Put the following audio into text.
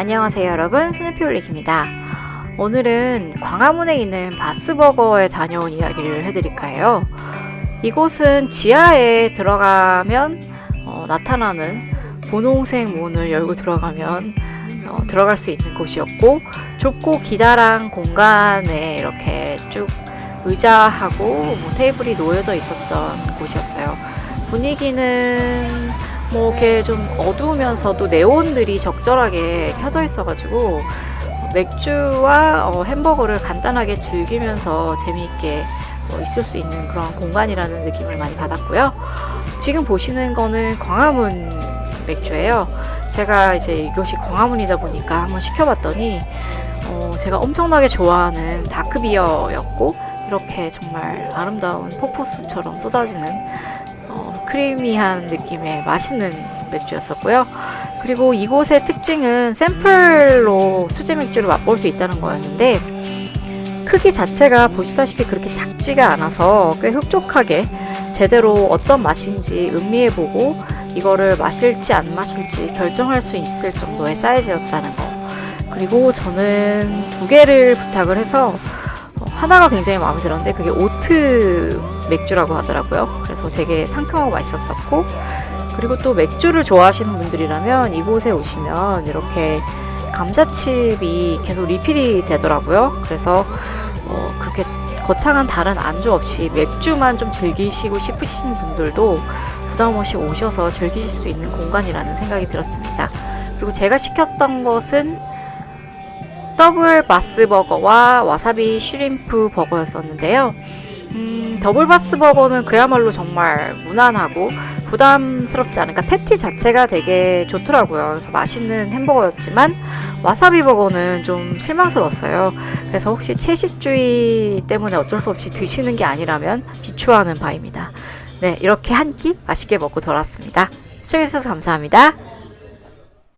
안녕하세요 여러분. 스누피 올릭입니다. 오늘은 광화문에 있는 바스버거에 다녀온 이야기를 해드릴까 해요? 이곳은 지하에 들어가면 어, 나타나는 분홍색 문을 열고 들어가면 어, 들어갈 수 있는 곳이었고 좁고 기다란 공간에 이렇게 쭉 의자하고 뭐 테이블이 놓여져 있었던 곳이었어요. 분위기는 뭐 이렇게 좀 어두우면서도 네온들이 적절하게 켜져 있어가지고 맥주와 어, 햄버거를 간단하게 즐기면서 재미있게 어, 있을 수 있는 그런 공간이라는 느낌을 많이 받았고요. 지금 보시는 거는 광화문 맥주예요. 제가 이제 이곳이 광화문이다 보니까 한번 시켜봤더니 어, 제가 엄청나게 좋아하는 다크비어였고 이렇게 정말 아름다운 폭포수처럼 쏟아지는 어, 크리미한 느낌의 맛있는 맥주였었고요. 그리고 이곳의 특징은 샘플로 수제 맥주를 맛볼 수 있다는 거였는데 크기 자체가 보시다시피 그렇게 작지가 않아서 꽤 흡족하게 제대로 어떤 맛인지 음미해보고 이거를 마실지 안 마실지 결정할 수 있을 정도의 사이즈였다는 거. 그리고 저는 두 개를 부탁을 해서 어, 하나가 굉장히 마음에 들었는데 그게 오트 맥주라고 하더라고요. 그래서 되게 상큼하고 맛있었었고 그리고 또 맥주를 좋아하시는 분들이라면 이곳에 오시면 이렇게 감자칩이 계속 리필이 되더라고요. 그래서 어, 그렇게 거창한 다른 안주 없이 맥주만 좀 즐기시고 싶으신 분들도 부담 없이 오셔서 즐기실 수 있는 공간이라는 생각이 들었습니다. 그리고 제가 시켰던 것은 더블 바스 버거와 와사비 슈림프 버거였었는데요. 음, 더블 바스 버거는 그야말로 정말 무난하고 부담스럽지 않은, 그러니까 패티 자체가 되게 좋더라고요. 그래서 맛있는 햄버거였지만, 와사비 버거는 좀 실망스러웠어요. 그래서 혹시 채식주의 때문에 어쩔 수 없이 드시는 게 아니라면 비추하는 바입니다. 네, 이렇게 한 끼 맛있게 먹고 돌아왔습니다. 시청해주셔서 감사합니다.